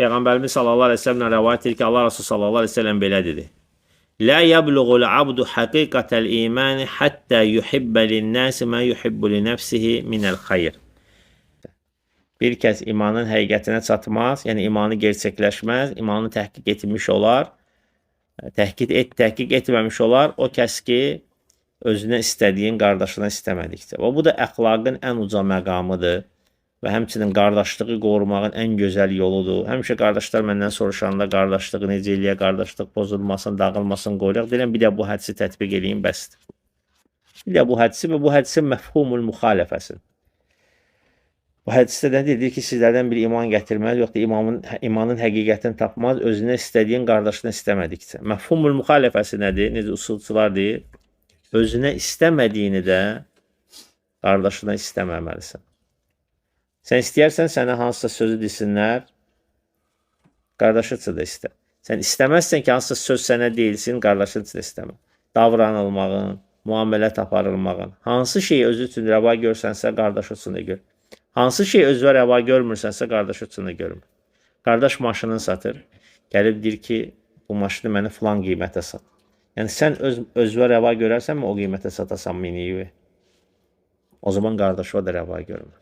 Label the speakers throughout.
Speaker 1: Peyğəmbərimiz sallallahu əleyhi və səlləm rivayet edir ki, Allah Resulü sallallahu əleyhi və səlləm belə dedi. La yablughul abdu haqiqatal iman hatta yuhibba lin-nas ma yuhibbu li nafsihi min el-hayr. Bir kəs imanın həqiqətinə çatmaz, yəni imanı gerçəkləşməz, imanı təhqiq etmiş olar. Təhqiq et, təhqiq etməmiş olar o kəs ki, özünə istədiyin qardaşına istəmədikcə. Və bu da əxlaqın ən uca məqamıdır və həmçinin qardaşlığı qorumağın ən gözəl yoludur. Həmişə qardaşlar məndən soruşanda qardaşlığı necə eləyə, qardaşlıq pozulmasın, dağılmasın, qoruyaq. Deyirəm bir də bu hədisi tətbiq edeyim bəsdir. Bir də bu hədisi və bu hədisin məfhumul müxalifəsidir. Bu hədisdə də deyir ki, sizlərdən bir iman gətirməz, yoxsa imamın imanın həqiqətini tapmaz, özünə istədiyin qardaşını istəmədikcə. Məfhumul müxalifəsi nədir? Necə usulçular deyir? Özünə istəmədiyini də qardaşına istəməməlisən. Sən istəyərsən sənə hansısa sözü desinlər, qardaşı üçün də istə. Sən istəməzsən ki, hansısa söz sənə deyilsin, qardaşın üçün də istəmə. Davranılmağın, muamilət aparılmağın, hansı şeyi özü üçün rəva görsənsə, qardaşı üçün gör. Hansı şey özünə rəva görmürsənsə, qardaşı üçün də görmür. Qardaş maşının satır. Gəlib deyir ki, bu maşını mənə filan qiymətə sat. Yəni sən öz özünə rəva görərsənmi o qiymətə satasan miniyi? O zaman qardaşı o da rəva görmür.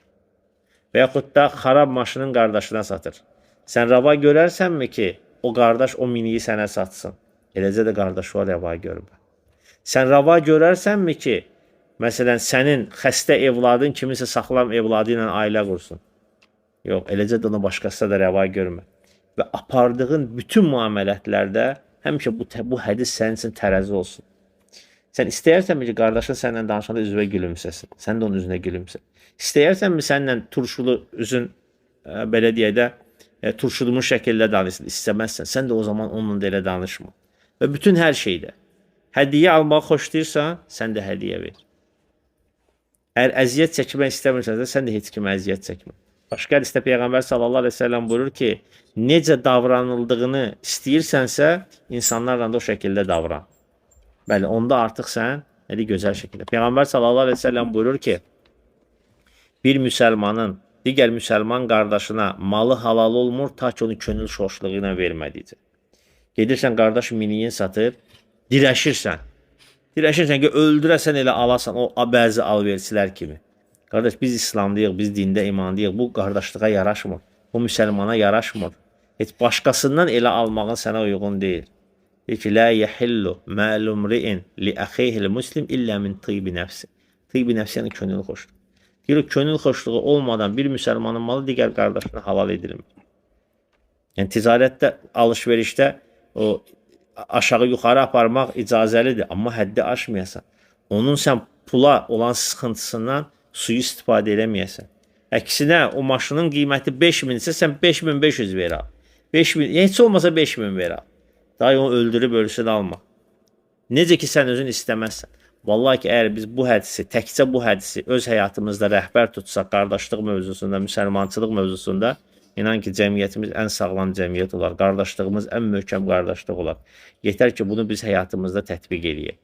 Speaker 1: Və yaxud da xarab maşının qardaşına satır. Sən rəva görərsənmi ki, o qardaş o miniyi sənə satsın? Eləcə də qardaşı o rəva görmür. Sən rəva görərsənmi ki, Məsələn, sənin xəstə evladın kimisə sağlam evladı ilə ailə qursun. Yox, eləcə də onu başqası da rəva görmə. Və apardığın bütün müamilətlərdə həmişə bu bu hədis sənin üçün tərəzi olsun. Sən istəyirsənmi ki, qardaşın səninlə danışanda üzvə gülümsəsin. Sən də onun üzünə gülümsə. İstəyirsənmi səninlə turşulu üzün deyək də ə, turşulmuş şəkildə danışsın. İstəməzsən, sən də o zaman onunla da elə danışma. Və bütün hər şeydə hədiyyə almağı xoşlayırsan, sən də hədiyyə ver. Əgər əziyyət çəkmək istəmirsənsə, sən də heç kimə əziyyət çəkmə. Başqa hədisdə Peyğəmbər sallallahu əleyhi və səlləm buyurur ki, necə davranıldığını istəyirsənsə, insanlarla da o şəkildə davran. Bəli, onda artıq sən elə gözəl şəkildə. Peyğəmbər sallallahu əleyhi və səlləm buyurur ki, bir müsəlmanın digər müsəlman qardaşına malı halal olmur ta ki onu könül xoşluğu ilə vermədikcə. Gedirsən qardaş miniyin satır, dirəşirsən. Dirəşirsən ki, öldürəsən elə alasan o bəzi alverçilər kimi. Qardaş biz İslamdayıq, biz dində imandayıq. Bu qardaşlığa yaraşmır. Bu müsəlmana yaraşmır. Heç başqasından elə almağın sənə uyğun deyil. Ki, la yahillu ma'lum ri'in li axihi'l muslim illə min tiybi nəfsi. Tiybi nəfsi yəni könül xoşluğu. Deyir, könül xoşluğu olmadan bir müsəlmanın malı digər qardaşına halal edilmir. Yəni ticarətdə, alış-verişdə o aşağı yuxarı aparmaq icazəlidir, amma həddi aşmayasan. Onun sən pula olan sıxıntısından suyu istifadə eləməyəsən. Əksinə o maşının qiyməti 5000 isə sən 5500 ver al. 5000, heç olmasa 5000 ver al. Daha onu öldürüb ölsün alma. Necə ki sən özün istəməzsən. Vallahi ki əgər biz bu hədisi, təkcə bu hədisi öz həyatımızda rəhbər tutsaq qardaşlıq mövzusunda, müsəlmançılıq mövzusunda İnan ki, cəmiyyətimiz ən sağlam cəmiyyət olar. Qardaşlığımız ən möhkəm qardaşlıq olar. Yetər ki, bunu biz həyatımızda tətbiq eləyək.